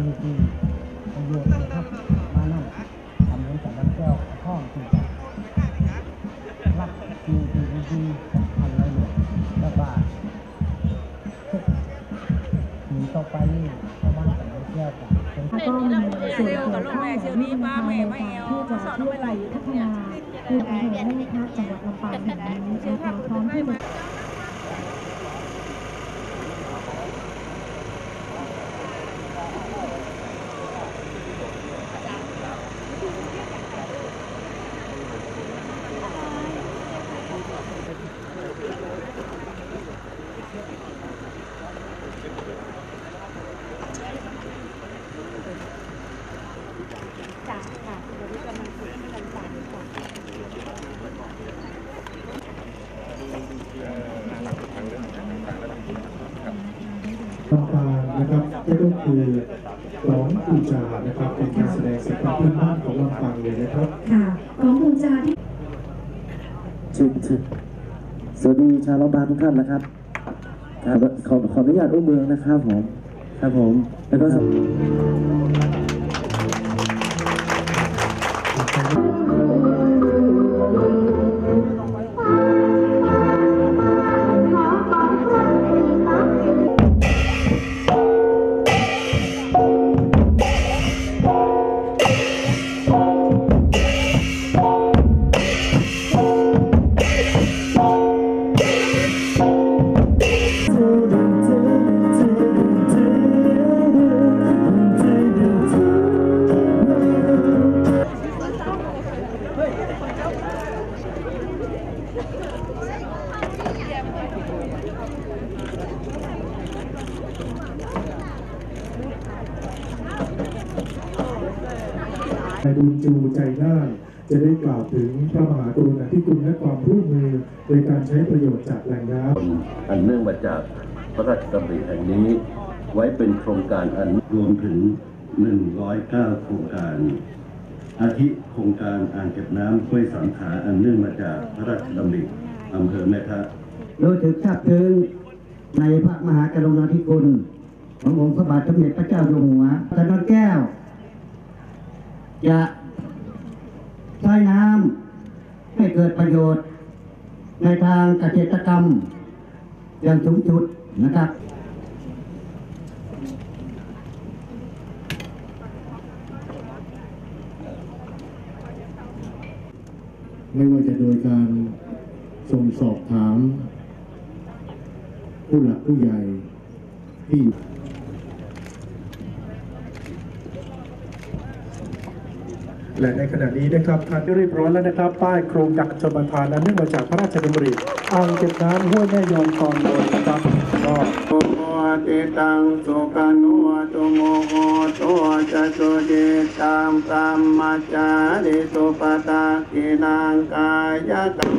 คือคือประโยชน์นะครับมานั่งทำเหมือนกับน้ำแก้วข้องที่จะรักดีดีดีดีของพันในหลวงแล้วก็ทุกหนีต่อไปนี่ชาวบ้านกับน้ำแก้วกับเป็นแล้วก็มีส่วนเกี่ยวข้องและมีนะคะในการที่จะช่วยไปพัฒนาในอำเภอแม่ทัพจังหวัดลำปางแห่งนี้นะคะพร้อมที่จะ ลำปางนะครับก็ก็คือร้องปูจานะครับเป็นการแสดงศิลปะพื้นบ้านของลำปางเลยนะครับค่ะของปูจาที่ชิดชิดสวัสดีชาวลำปางทุกท่านนะครับครับขอขออนุญาตอุ้มเมืองนะครับผมครับผมแล้วก็ นายบุญจูใจน่านจะได้กล่าวถึงพระมหากรุณาธิคุณและความร่วมมือในการใช้ประโยชน์จากแหล่งน้ำอันเนื่องมาจากพระราชดำริแห่งนี้ ไว้เป็นโครงการอันรวมถึง 109 โครงการ อาทิโครงการอ่างเก็บน้ำห้วยสามขาอันเนื่องมาจากพระราชดำริอำเภอแม่ทะรู้ถึกทราบถึงในพระมหากรุณาธิคุณขององค์พระบาทสมเด็จพระเจ้าอยู่หัวตะนอนแก้ว จะใช้น้ำให้เกิดประโยชน์ ในทางเกษตรกรรม อย่างสูงสุดนะครับ ไม่ว่าจะโดยการส่งสอบถาม ผู้หลักผู้ใหญ่ที่ และในขณะนี้นะครับทานที่เรียบร้อยแล้วนะครับป้ายโครงการชมทานอันเนื่องมาจากพระราชดำริอ่างเก็บน้ำห้วยแม่ยอมตอนบนนะครับก็โมติตังสุกานุตุโมโหตัวจะสุดิตามกรรมจาริสุปตากินังกายกรรม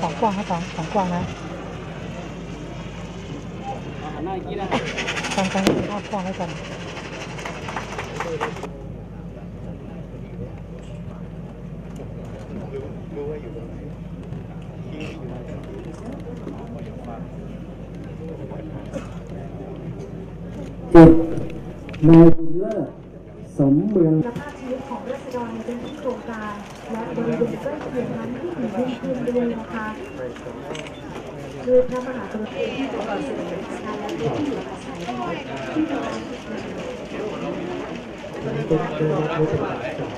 ของกว้างครับของของกว้างนะตั้งใจภาพกว้างให้กัน เจ็ดนายบุญเลิศสมเมืองคุณภาพชีวิตของรัษฎรในพื้นที่โครงการและบริเวณใกล้เคียงนั้นที่ถึงยิ่งขึ้นด้วยนะคะด้วยพระมหากรุณาธิคุณของสิ่งที่สำคัญและที่อยู่อาศัยที่เรา ก็ได้รับรู้ประกาศจาก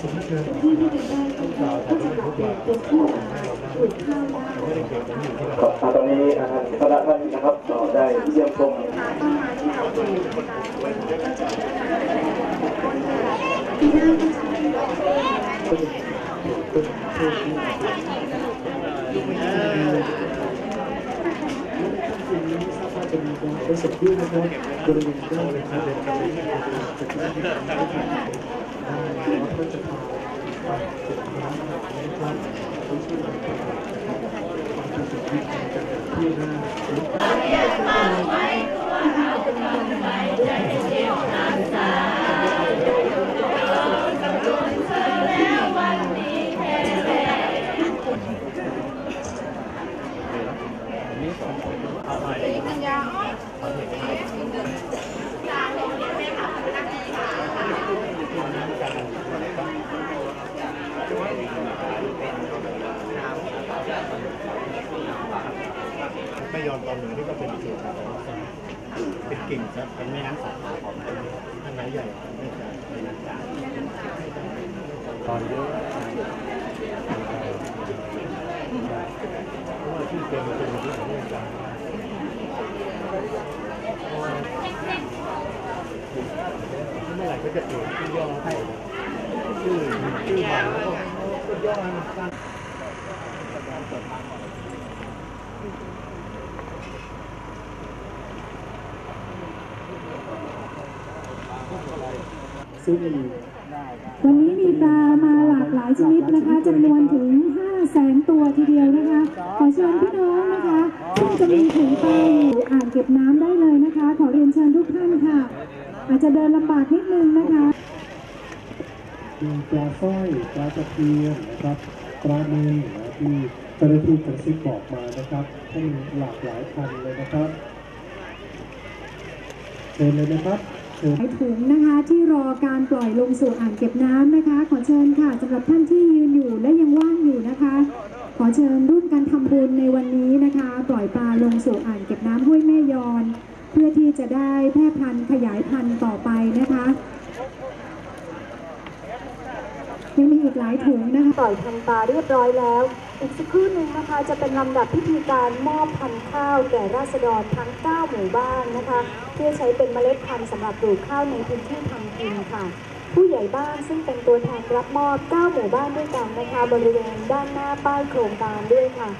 สำนักงานที่ที่เป็นได้ก็จะปรับเปลี่ยนเป็นที่นาปลูกข้าวได้ตอนนี้คณะท่านนะครับได้เยี่ยมชมต้นไม้ที่เราปลูกนะคะก็จะปีหน้าก็จะมีดอกเบี้ยจะมีการใช้สดด้วยนะครับบริเวณด้านในการเดินการเดินจากด้านที่ทำให้ทางวัดก็จะพาไปเก็บน้ำ นะครับต้องช่วยกันความเป็นสิ่งที่ทำกันเพื่อได้ เยอนตอนเหนือนี่ก็เป็นส่วนของเป็นกิ่งครับเป็นแม่น้ำสาขาของท่านนายใหญ่ใช่แม่น้ำจานตอนเยอะเพราะว่าที่เป็นเป็นเรื่ของเรื่องจานเมื่อไหร่ก็จะเปลี่ยนชื่อย่อให้ชื่อชื่อใหม่แล้วก็ก็ย่อให้มันสั้น ซึ่ง วันนี้มีปลามาหลากหลายชนิดนะคะจำนวนถึง 5 แสนตัวทีเดียวนะคะ ขอเชิญพี่น้องนะคะซึ่งจะมีถุงปลาอยู่อ่างเก็บน้ำได้เลยนะคะ ขอเรียนเชิญทุกท่านค่ะ อาจจะเดินลำบากนิดนึงนะคะมีปลาสร้อยปลาตะเพียนนะครับปลาเมนนะที่เจ้าหน้าที่กระซิบบอกมานะครับให้หลากหลายพันเลยนะครับเชิญเลยนะครับ ไถุงนะคะที่รอการปล่อยลงสู่อ่างเก็บน้ำนะคะ ขอเชิญค่ะสำหรับท่านที่ยืนอยู่และยังว่างอยู่นะคะ ขอเชิญร่วมกันทำบุญในวันนี้นะคะ ปล่อยปลาลงสู่อ่างเก็บน้ำห้วยแม่ยอน เพื่อที่จะได้แพร่พันธุ์ขยายพันธุ์ต่อไปนะคะ ยังมีอีกหลายถุงนะคะปล่อยพันปลาเรียบร้อยแล้ว อีกสักครู่หนึ่งนะคะ จะเป็นลำดับพิธีการมอบพันธุ์ข้าวแก่ราษฎรทั้ง 9 หมู่บ้านนะคะ เพื่อใช้เป็นเมล็ดพันธุ์สำหรับปลูกข้าวในพื้นที่ทำกินค่ะ ผู้ใหญ่บ้านซึ่งเป็นตัวแทนรับมอบ 9 หมู่บ้านด้วยกันนะคะ บริเวณด้านหน้าป้ายโครงการด้วยค่ะ